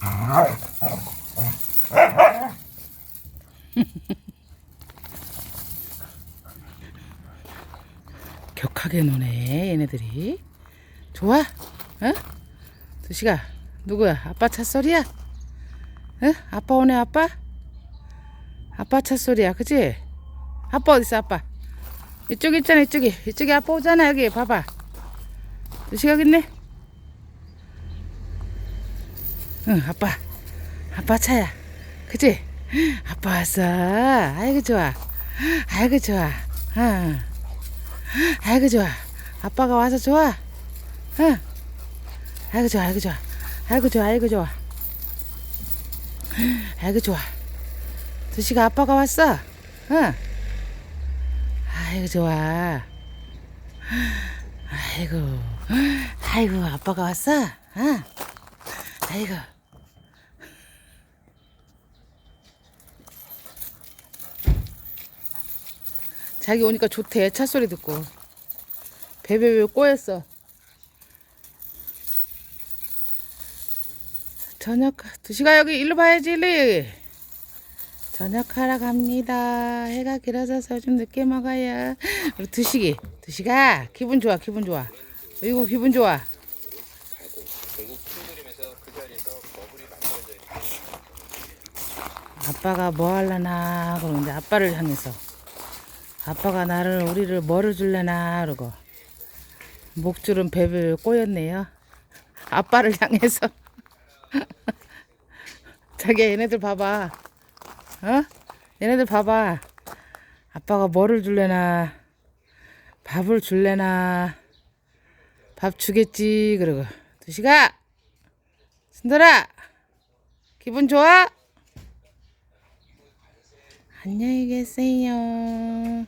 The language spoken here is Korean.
격하게 노네 얘네들이 좋아? 어? 두시가 누구야? 아빠 찻소리야? 어? 아빠 오네 아빠? 아빠 찻소리야 그치? 아빠 어딨어 아빠 이쪽에 있잖아 이쪽에 이쪽에 아빠 오잖아 여기 봐봐 두시가 여기 있네 응 아빠. 아빠 차야. 그치? 아빠 왔어. 아이고 좋아. 아이고 좋아. 어. 아이고 좋아. 아빠가 와서 좋아. 응. 아이고 좋아 아이고 좋아. 아이고 좋아 아이고 좋아. 아이고 좋아. 두시가 아빠가 왔어. 응. 아이고 좋아. 아이고. 아이고 아빠가 왔어. 응. 아이고 자기 오니까 좋대 차 소리 듣고. 베베베 꼬였어. 저녁 두시가 여기 일로 봐야지 일로. 저녁하러 갑니다. 해가 길어져서 좀 늦게 먹어요. 우리 두시기 두시가 기분 좋아 기분 좋아. 이거 기분 좋아. 아빠가 뭐 할라나 그러는데 아빠를 향해서 아빠가 나를 우리를 뭐를 줄래나 그러고 목줄은 베베 꼬였네요. 아빠를 향해서. 자기야 얘네들 봐봐. 어? 얘네들 봐봐. 아빠가 뭐를 줄래나 밥을 줄래나 밥 주겠지 그러고. 두시가! 순돌아! 기분 좋아? 안녕히 계세요.